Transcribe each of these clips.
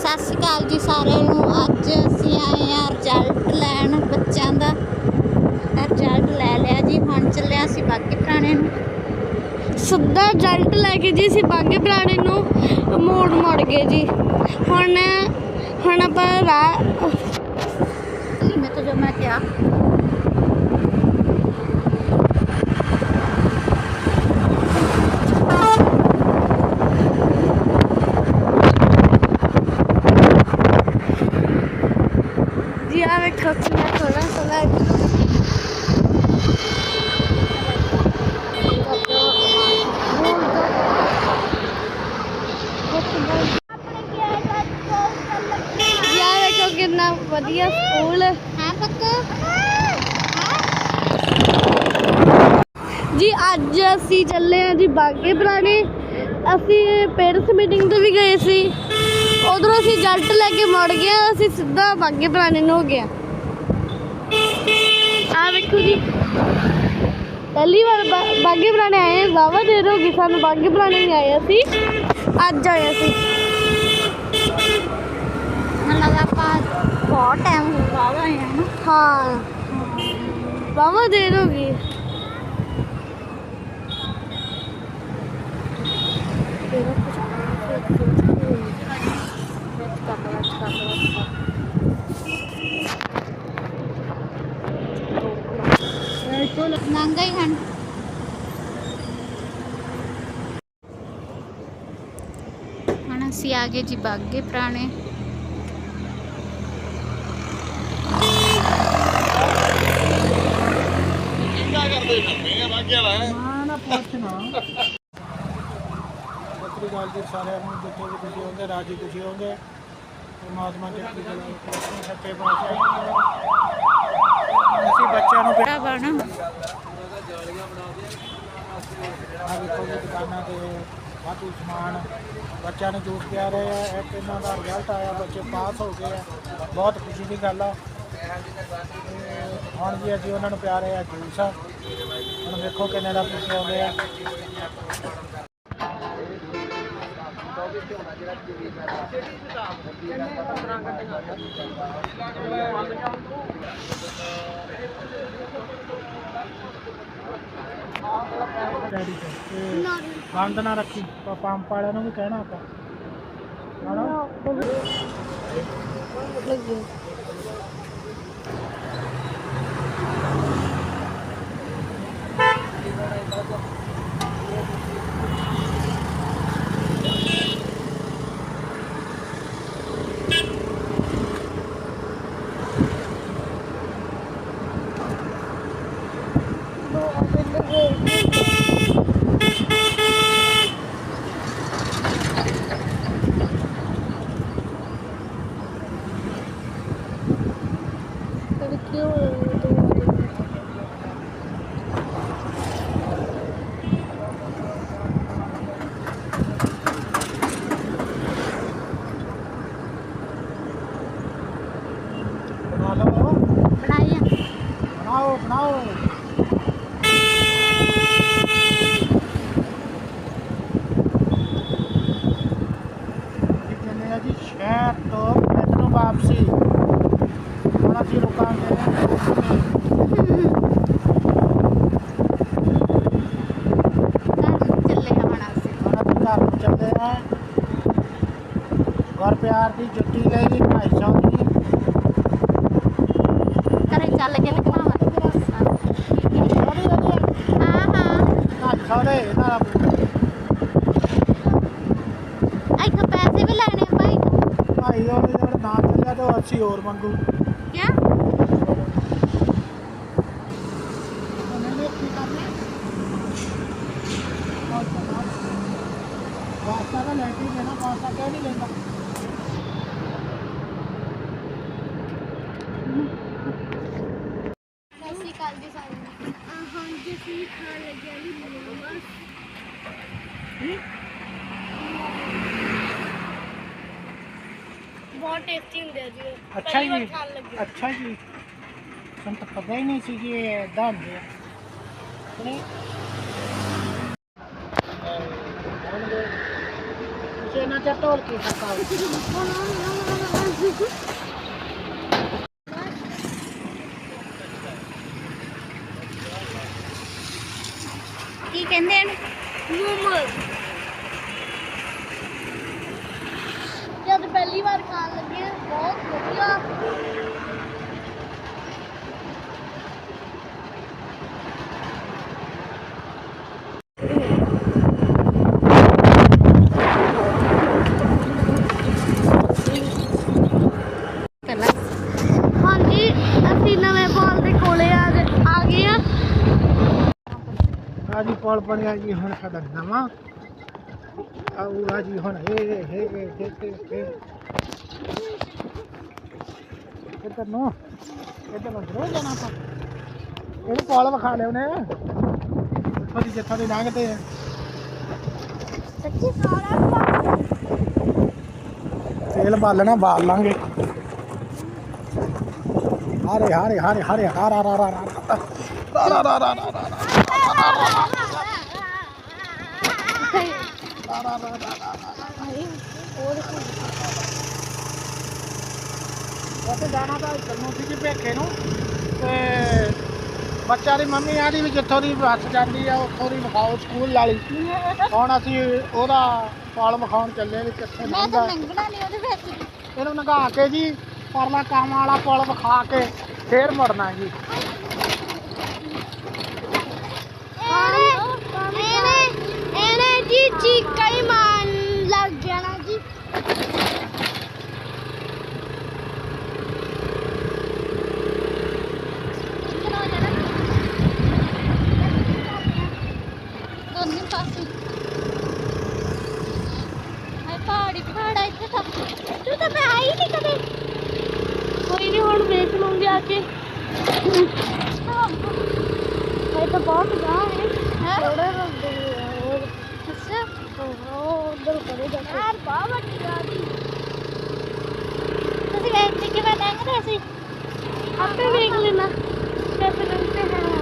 ਸਤਿ ਸ਼੍ਰੀ ਅਕਾਲ ਜੀ ਸਾਰਿਆਂ ਨੂੰ। ਅੱਜ ਅਸੀਂ ਆਏ ਆ ਰਿਜ਼ਲਟ ਲੈਣ ਬੱਚਿਆਂ ਦਾ। ਰਿਜ਼ਲਟ ਲੈ ਲਿਆ ਜੀ ਹੁਣ ਚੱਲਿਆ ਅਸੀਂ ਬਾਕੀ ਪੁਰਾਣੇ ਨੂੰ। ਸਿੱਧਾ ਰਿਜ਼ਲਟ ਲੈ ਕੇ ਜੀ ਅਸੀਂ ਬਾਗੇ ਪੁਰਾਣੇ ਨੂੰ। ਮੋੜ ਮੋੜ ਗਏ ਜੀ। ਹੁਣ ਹੁਣ ਆਪਾਂ ਰਾਹ ਮੈਂ ਤਾਂ ਜੋ ਮੈਂ ਕਿਹਾ ਜੀ ਆ ਵੇਖੋ ਕਿੰਨਾ ਥੋੜਾ ਥੋੜਾ ਜੀ ਆ ਵੇਖੋ ਕਿੰਨਾ ਵਧੀਆ ਸਕੂਲ? ਹਾਂ ਪੱਕ। ਜੀ ਅੱਜ ਅਸੀਂ ਚੱਲੇ ਹਾਂ ਜੀ ਬਾਗੇ ਪੁਰਾਣੇ। ਅਸੀਂ ਪੇਰੈਂਟਸ ਮੀਟਿੰਗ ਤੇ ਵੀ ਗਏ ਸੀ। ਉਧਰੋਂ ਅਸੀਂ ਜਲਟ ਲੈ ਕੇ ਮੁੜ ਗਏ ਅਸੀਂ ਸਿੱਧਾ ਬਾਗੇ ਪੁਰਾਣੇ ਨੂੰ ਹੋ ਗਿਆ ਆ ਵੇਖੋ ਜੀ। ਪਹਿਲੀ ਵਾਰ ਬਾਗੇ ਪੁਰਾਣੇ ਆਏ ਵਾਵਾ ਦੇਰ ਹੋ ਗਈ ਸਾਨੂੰ ਬਾਗੇ ਪੁਰਾਣੇ ਨਹੀਂ ਆਏ ਅਸੀਂ। ਅੱਜ ਆਏ ਅਸੀਂ। ਲੱਗਾ ਆਪਾਂ ਬਹੁਤ ਟਾਈਮ ਹੋ ਗਿਆ ਆਏ ਹਾਂ। ਨਾ ਹਾਂ ਨੰਗਾ ਹਨ। ਹੁਣ ਅਸੀਂ ਆ ਗਏ ਜੀ ਬਾਗੇ ਪੁਰਾਣੇ। ਸਤਿ ਸ੍ਰੀ ਅਕਾਲ ਜੀ ਸਾਰਿਆਂ ਨੂੰ ਜਿੱਥੇ ਵੀ ਤੁਸੀਂ ਹੋਗੇ ਰਾਜੀ ਖੁਸ਼ੀ ਹੋਗੇ ਪਰਮਾਤਮਾ ਦੇ ਕੀ ਸੱਚੇ ਪਾਤਸ਼ਾਹ ਅਸੀਂ ਬੱਚਿਆਂ ਨੂੰ ਬੜਾ ਬਣਾ ਆ ਵੇਖੋ ਜੀ ਦੁਕਾਨਾਂ ਤੇ ਵਾਧੂ ਸਮਾਨ ਬੱਚਿਆਂ ਨੂੰ ਜੂਸ ਪਿਆ ਰਹੇ ਆ ਇੱਕ ਇਹਨਾਂ ਦਾ ਰਿਜ਼ਲਟ ਆਇਆ, ਬੱਚੇ ਪਾਸ ਹੋ ਗਏ ਆ। ਬਹੁਤ ਖੁਸ਼ੀ ਦੀ ਗੱਲ ਆ। ਹੁਣ ਜੀ ਅਸੀਂ ਉਹਨਾਂ ਨੂੰ ਪਿਆ ਰਹੇ ਆ, ਜੂਸ ਹੁਣ ਵੇਖੋ ਕਿੰਨੇ ਦਾ ਖੁਸ਼ੀ ਆਉਂਦੇ ਆ। ਡੈਡੀ ਤੇ ਬੰਦ ਨਾ ਰੱਖੀ। ਪੰਪ ਵਾਲਿਆਂ ਨੂੰ ਵੀ ਕਹਿਣਾ ਆਪਾਂ। ਹਨਾ? ਬਣਾ ਬਣਾਓ ਬਣਾਓ ਇਹ ਕਹਿੰਦੇ ਆ ਜੀ ਸ਼ਹਿਰ ਤੋਂ ਪਿੰਡ ਨੂੰ ਵਾਪਸੀ ਹੁਣ ਅਸੀਂ ਰੁਕਾਂਗੇ ਘਰ ਚੱਲੇ ਹਾਂ ਹੁਣ ਅਸੀਂ ਹੁਣ ਅਸੀਂ ਘਰ ਨੂੰ ਚੱਲਦੇ ਆ ਘਰ ਪਿਆਰ ਦੀ ਜੁੱਤੀ ਲਈ 250 ਦੀ ਘਰੇ ਚੱਲ ਕੇ ਲਿਖਣਾ ਵਾ ਹਾਂ ਹਾਂ 250 ਦੇ ਇਹਦਾ ਇੱਥੋਂ ਪੈਸੇ ਵੀ ਲੈਣੇ ਆ ਭਾਈ ਭਾਈ ਉਹ ਜਿਹੜਾ ਨਾ ਚੱਲਿਆ ਤਾਂ 80 ਹੋਰ ਮੰਗੂ ਕਿਆ ਵਾਸਤਾ ਤਾਂ ਲੈ ਕੇ ਹੀ ਦੇਣਾ ਵਾਸਤਾ ਕਿਉਂ ਨਹੀਂ ਲੈਂਦਾ ਸਤਿ ਸ਼੍ਰੀ ਅਕਾਲ ਜੀ ਸਾਰਿਆਂ ਨੂੰ ਹਾਂਜੀ ਅਸੀਂ ਖਾਣ ਲੱਗਿਆ ਜੀ ਮੋਮੋਸ ਬਹੁਤ ਟੇਸਟੀ ਹੁੰਦੇ ਆ ਜੀ ਉਹ। ਅੱਛਾ ਪਹਿਲੀ ਵਾਰ ਜੀ। ਖਾਣ ਲੱਗੇ। ਅੱਛਾ ਜੀ। ਸਾਨੂੰ ਤਾਂ ਪਤਾ ਹੀ ਨਹੀਂ ਸੀ ਕਿ ਇਹ ਇਦਾਂ ਹੁੰਦੇ ਆ। ਨਹੀਂ। ਕਿਸੇ ਨਾਲ ਚਾ ਢੋਲ ਕੀ ਸਕਾ ਕੀ ਕਹਿੰਦੇ ਨੇ ਮੋਮੋਸ। ਜਦ ਪਹਿਲੀ ਵਾਰ ਖਾਣ ਲੱਗੇ ਬਹੁਤ ਵਧੀਆ। ਹਾਂਜੀ, ਅਸੀਂ ਨਵੇਂ ਪਾਲ ਦੇ ਕੋਲੇ ਆ ਗਏ- ਆ ਗਏ ਆ। ਆ ਜੀ ਪੁਲ ਬਣਿਆ ਜੀ ਹੁਣ ਸਾਡਾ ਨਵਾਂ। ਆਉਰਾ ਜੀ ਹੁਣ ਹੇ ਹੇ ਹੇ ਹੇ ਹੇ ਹੇ ਇੱਧਰ ਨੂੰ ਇੱਧਰ ਨੂੰ ਜ਼ਰੂਰ ਜਾਣਾ ਆਪਾਂ ਇਹਨੂੰ ਪੁਲ ਵਿਖਾ ਲਿਓ ਨੇ ਇੱਥੋਂ ਦੀ ਜਿੱਥੋਂ ਦੀ ਲੰਘਦੇ ਆ ਸੱਚੀ ਸਾਰਾ ਤੇਲ ਬਾਲਣਾ ਬਾਲ ਲਾਂਗੇ ਹਾਰੇ ਹਾਰੇ ਹਾਰੇ ਹਾਰੇ ਹਾਰਾ ਰਾ ਰਾ ਰਾ ਰਾ ਰਾ ਰਾ ਰਾ ਰਾ ਉੱਥੇ ਜਾਣਾ ਤਾਂ ਚੱਲੂ ਸੀ ਜੀ ਭੇਖੇ ਨੂੰ। ਤੇ ਬੱਚਾ ਦੀ ਮੰਮੀ ਆਦੀ ਵੀ ਜਿੱਥੋਂ ਦੀ ਬੱਸ ਜਾਂਦੀ ਆ ਉੱਥੋਂ ਦੀ ਵਿਖਾਓ ਸਕੂਲ ਵਾਲੀ। ਹੁਣ ਅਸੀਂ ਉਹਦਾ ਪਾਲ ਵਿਖਾਉਣ ਚੱਲੇ ਵੀ ਕਿੱਥੇ ਮੈਂ ਲੰਘਦਾ। ਤਾਂ ਲੰਘਣਾ ਨਹੀਂ ਉਹਦੇ ਵਿੱਚ। ਇਹਨੂੰ ਨਗਾ ਕੇ ਜੀ ਪਰਲਾ ਕੰਮ ਵਾਲਾ ਪੁਲ ਵਿਖਾ ਕੇ ਫੇਰ ਮੁੜਨਾ ਜੀ ਇਹਨੇ ਜੀ ਚੀਕਾ ਹੀ ਮਾਰਨ ਲੱਗ ਗਿਆ ਨਾ ਜੀ ਲੰਘਣਾ ਹੋ ਜਾਣਾ ਦੋਨੇ ਪਾਸੇ ਹਾਏ ਪਹਾੜੀ ਪਹਾੜਾ ਇੱਥੇ ਤਾਂ ਤੂੰ ਤਾਂ ਮੈਂ ਆਈ ਨਹੀਂ ਕਦੇ ਕੋਈ ਨਹੀਂ ਹੁਣ ਵੇਖ ਲੂੰਗੀ ਆ ਕੇ ਇਹ ਤਾਂ ਬਹੁਤ ਗਾਂ ਹੈ? ਥੋੜੇ ਰੰਦੇ ਹੋਰ ਅੱਛਾ ਉਹ ਉਧਰ ਕਰੇ ਜਾ ਕੇ। ਯਾਰ ਬਹੁਤ ਵੱਡੀ ਗਾਂ ਦੀ। ਤੁਸੀਂ ਇੱਥੇ ਕਿਵੇਂ ਲੰਘਦੇ ਸੀ? ਆਪੇ ਵੇਖ ਲੈਣਾ। ਕਿਵੇਂ ਲੰਘਦੇ ਹਾਂ।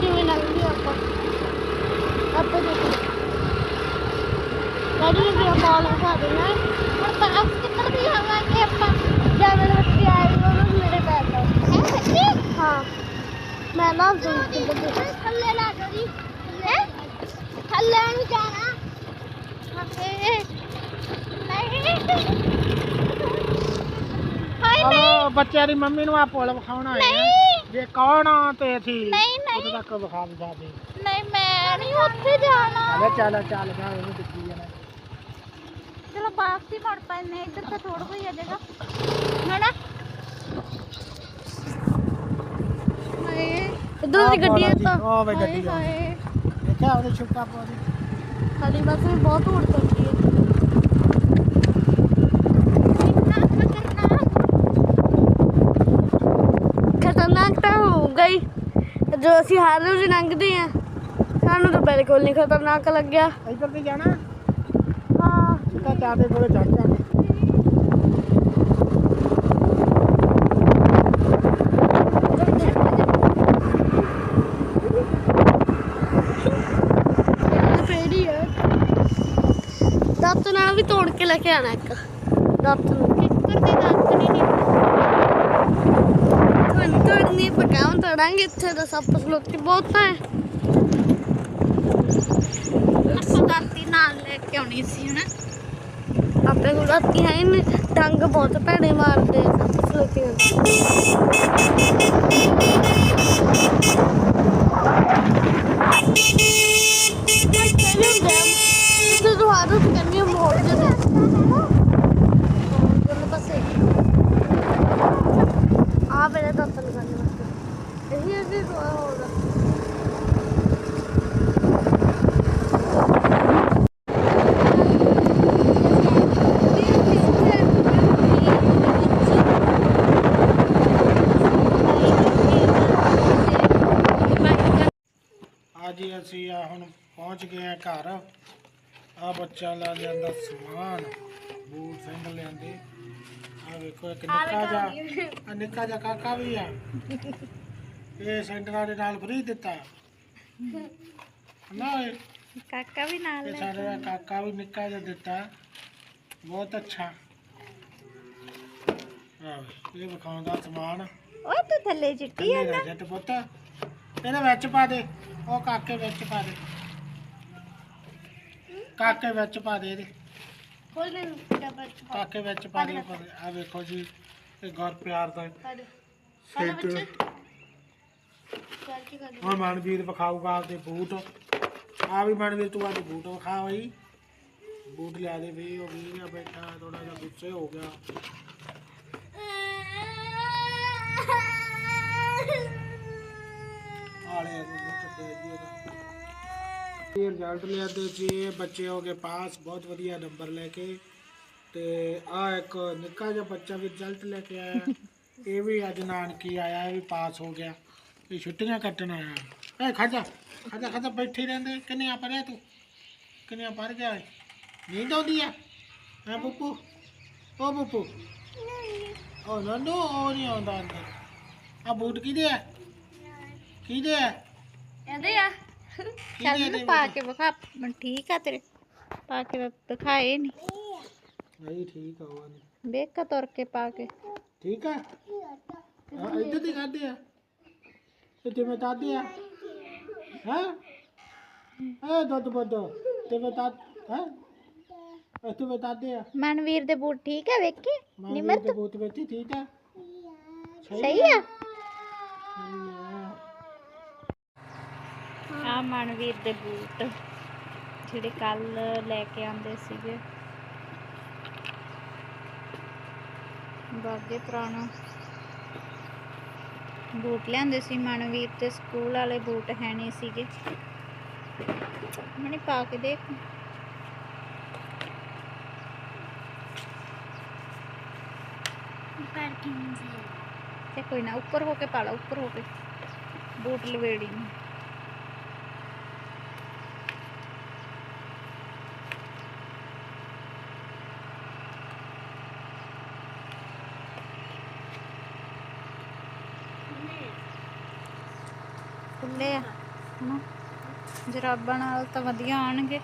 ਕਿਵੇਂ ਲੰਘਦੇ ਆਪਾਂ? ਆਪੇ ਦੇਖ ਗਾੜੀ ਵੀ ਆਪਾਂ ਲਗਾ ਦੇਣਾ। ਹੁਣ ਤਾਂ ਅਸ ਕਿੱਧਰ ਦੀ ਆਵਾਂਗੇ ਆਪਾਂ? ਜਿਵੇਂ ਰੱਖੀ ਆਈ ਉਹ ਮੇਰੇ ਪੈਰ ਤੋਂ ਹੈ ਸੱਚੀ ਹਾਂ। ਮੈਂ ਨਾ ਦੂਜੀ ਬੱਦੀ ਥੱਲੇ ਲਾ ਦੋ ਜੀ ਹੈ? ਥੱਲੇ ਨੂੰ ਜਾਣਾ। ਹਾਏ। ਨਹੀਂ ਹਾਏ ਨਹੀਂ। ਚਲੋ ਬੱਚਿਆਂ ਦੀ ਮੰਮੀ ਨੂੰ ਆ ਪੁਲ ਵਿਖਾਉਣਾ ਹੈ। ਨਹੀਂ। ਜੇ ਕੌਣ ਆ ਤੇ ਅਸੀਂ ਨਹੀਂ, ਨਹੀਂ। ਉਦੋਂ ਤੱਕ ਵਿਖਾ ਵੀ ਸਕਦੇ ਨਹੀਂ ਮੈਂ ਨਹੀਂ ਉੱਥੇ ਜਾਣਾ। ਚੱਲ ਚੱਲ ਚੱਲ ਜਾ ਇਹਨੂੰ ਦਿੱਤੀ ਜਾਣਾ। ਚਲੋ ਵਾਪਸੀ ਮੁੜ ਪੈਨੇ ਇੱਧਰ ਤਾਂ ਥੋੜਾ ਕੋਈ ਆ ਜਾਏਗਾ ਹੈਨਾ ਹਾਏ ਇਧਰ ਦੀ ਗੱਡੀ ਹੈ ਤਾਂ। ਉਹ ਵੇ ਗੱਡੀ ਆ। ਹਾਏ ਦੇਖਿਆ ਉਹਦੇ ਛੁੱਕਾ ਪਾਣੀ ਸਾਡੀ ਬੱਸ ਵੀ ਬਹੁਤ ਉੜ ਚੱਲਦੀ ਹੈ। ਇੰਨਾ ਖਤਰਨਾਕ ਤਾਂ ਹੋਊਗਾ ਹੀ ਜੋ ਅਸੀਂ ਹਰ ਰੋਜ਼ ਲੰਘਦੇ ਆ ਸਾਨੂੰ ਤਾਂ ਬਿਲਕੁਲ ਨਹੀਂ ਖਤਰਨਾਕ ਲੱਗਿਆ। ਇੱਧਰ ਦੀ ਜਾਣਾ? ਹਾਂ। ਸਿੱਧਾ ਚਾਦੇ ਕੋਲੇ ਚੜ ਜਾਣਾ ਫੇੜੀ ਹੈ ਦੱਤ ਨਾਲ ਵੀ ਤੋੜ ਕੇ ਲੈ ਕੇ ਆਣਾ ਇੱਕ। ਦੱਤ ਨੂੰ ਕਿੱਕਰ ਦੇ ਦੰਦ ਨਹੀਂ ਤੁਹਾਨੂੰ ਤੋੜਨੀ ਪਕਾਉਂ ਤੋੜਾਂਗੇ ਇੱਥੇ ਤਾਂ ਸੱਪ ਸਲੋਤੀ ਬਹੁਤ ਹੈ। ਆਪਾਂ ਦਾਤੀ ਨਾਲ ਲੈ ਕੇ ਆਉਣੀ ਸੀ ਹਨਾ ਆਪੇ ਕੋਲ ਰਾਤੀ ਹੈ ਨੇ। ਡੰਗ ਬਹੁਤ ਭੈੜੇ ਮਾਰਦੇ ਆ ਸੱਪ ਸਲੋਤੀਆਂ ਤੂੰ ਹਰ ਰੋਜ਼ ਕਹਿੰਦੀ ਮੋੜ ਦੇ ਦੇ ਦੋਨੋਂ ਪਾਸੇ ਆ ਮੇਰੇ ਤਾਂ ਤਨ ਕਰਨੇ ਵਾਸਤੇ ਇਹੀ ਅਸੀਂ ਹੋਇਆ ਹੋਗਾ ਅੱਜ ਹੀ ਅਸੀਂ ਆ ਹੁਣ ਪਹੁੰਚ ਗਏ ਆ ਘਰ। ਆ ਬੱਚਾ ਲੈ ਲਿਆਂਦਾ ਸਮਾਨ। ਬੂਟ ਸੈਂਡਲ ਲਿਆਂਦੇ। ਆ ਵੇਖੋ ਇੱਕ ਨਿੱਕਾ ਜਿਹਾ ਆ ਨਿੱਕਾ ਜਿਹਾ ਕਾਕਾ ਵੀ ਆ। ਇਹ ਸੈਂਡਲਾਂ ਦੇ ਨਾਲ ਫਰੀ ਦਿੱਤਾ। ਨਾ ਇਹ ਕਾਕਾ ਵੀ ਨਾਲ ਇਹ ਲੈ ਸਾਡੇ ਕਾਕਾ ਵੀ ਨਿੱਕਾ ਜਿਹਾ ਦਿੱਤਾ। ਬਹੁਤ ਅੱਛਾ। ਆਹ ਇਹ ਵਿਖਾਉਣ ਦਾ ਸਮਾਨ। ਓਏ ਤੂੰ ਥੱਲੇ ਚਿੱਟੀ ਥੱਲੇ ਦਾ ਜੱਟ ਪੁੱਤ। ਇਹਦੇ ਵਿੱਚ ਪਾ ਦੇ। ਉਹ ਕਾਕੇ ਵਿੱਚ ਪਾ ਦੇ। ਕਾਕੇ ਵਿੱਚ ਪਾ ਦੇ ਇਹਦੇ। ਖੋਲ ਦੇ ਡੱਬਾ ਚ ਪਾ ਕਾਕੇ ਵਿੱਚ ਪਾ ਦੇ ਆ ਵੇਖੋ ਜੀ ਇਹ ਗੁਰ ਪਿਆਰ ਦਾ ਪਾ ਦੇ। ਸੈੱਟ ਚੱਲ ਕੀ ਕਰ ਹੁਣ ਮਨਵੀਰ ਵਿਖਾਊਗਾ ਆਪਦੇ ਬੂਟ। ਆ ਵੀ ਮਨਵੀਰ ਤੂੰ ਆਪਦੇ ਬੂਟ ਵਿਖਾ ਬਈ। ਬੂਟ ਲਿਆ ਦੇ ਵੀ ਉਹ ਵੀ ਆ ਬੈਠਾ ਥੋੜਾ ਜਿਹਾ ਗੁੱਸੇ ਹੋ ਗਿਆ। ਆਲੇ ਬੂਟ ਤੇ ਜੀ ਉਹਦਾ ਇਹ ਰਿਜ਼ਲਟ ਲਿਆ ਤੇ ਜੀ ਇਹ ਬੱਚੇ ਹੋ ਗਏ ਪਾਸ ਬਹੁਤ ਵਧੀਆ ਨੰਬਰ ਲੈ ਕੇ। ਤੇ ਆ ਇੱਕ ਨਿੱਕਾ ਜਿਹਾ ਬੱਚਾ ਵੀ ਰਿਜ਼ਲਟ ਲੈ ਕੇ ਆਇਆ। ਇਹ ਵੀ ਅੱਜ ਨਾਨਕੀ ਆਇਆ ਇਹ ਵੀ ਪਾਸ ਹੋ ਗਿਆ। ਇਹ ਛੁੱਟੀਆਂ ਕੱਟਣ ਆਇਆ। ਏ ਖਾਜਾ ਖਾਜਾ ਖਾਜਾ ਬੈਠੇ ਰਹਿੰਦੇ। ਕਿੰਨੇ ਆ ਪੜਿਆ ਤੂੰ? ਕਿੰਨੇ ਆ ਪੜ ਗਿਆ ਨੀਂਦ ਆਉਂਦੀ ਆ? ਹੈ ਪੁੱਪੂ ਓ ਪੁੱਪੂ। ਓ ਨੰਨੂ ਉਹ ਨਹੀਂ ਆਉਂਦਾ ਅੰਦਰ। ਆ ਬੂਟ ਕਿਹਦੇ ਆ? ਕਿਹਦੇ ਆ? ਇਹਦੇ ਆ। ਚੱਲ ਕਿਹਦੇ ਮੈਨੂੰ ਆ ਪਾ ਕੇ ਵਿਖਾ ਮੈਂ ਠੀਕ ਆ ਤੇਰੇ ਪਾ ਕੇ ਵਿ- ਵਿਖਾਏ ਨਹੀਂ ਨਹੀਂ ਠੀਕ ਆ ਉਹ ਨੀ। ਵੇਖ ਕੇ ਤੁਰ ਕੇ ਪਾ ਕੇ ਠੀਕ ਆ ਹਾਂ ਇੱਧਰ ਦੀ ਕਰਦੇ ਆ ਤੇ ਜਿਵੇਂ ਤਾਦੇ ਆ ਹਾਂ ਇਹ ਦੁੱਧ ਬੱਦ ਤੇ ਬਤਾ ਹੈ ਇਹ ਤੂੰ ਬਤਾਦੇ ਆ ਮਨਵੀਰ ਦੇ ਬੂਟ ਠੀਕ ਆ ਵੇਖੀ ਮਾਂ ਨਿਮਰਤ ਦੇ ਬੂਤ ਬੈਠੀ ਠੀਕ ਆ ਸਹੀ ਆ ਸਹੀ ਆ ਆ ਮਨਵੀਰ ਦੇ ਬੂਟ ਜਿਹੜੇ ਕੱਲ ਲੈ ਕੇ ਆਂਦੇ ਸੀਗੇ। ਬਾਗੇ ਪੁਰਾਣਾ। ਬੂਟ ਲਿਆਂਦੇ ਸੀ ਮਨਵੀਰ ਤੇ ਸਕੂਲ ਵਾਲੇ ਬੂਟ ਹੈ ਨਹੀਂ ਸੀਗੇ। ਮਨੇ ਪਾ ਕੇ ਦੇਖ। ਪਾਰਕਿੰਗ ਤੇ ਕੋਈ ਨਾ ਉੱਪਰ ਹੋ ਕੇ ਪਾ ਲਾ ਉੱਪਰ ਹੋ ਕੇ। ਬੂਟ ਲਵੇੜੀ ਨੂੰ। ਖੁੱਲੇ ਆ। ਜਰਾਬਾਂ ਨਾਲ ਤਾਂ ਵਧੀਆ ਆਣਗੇ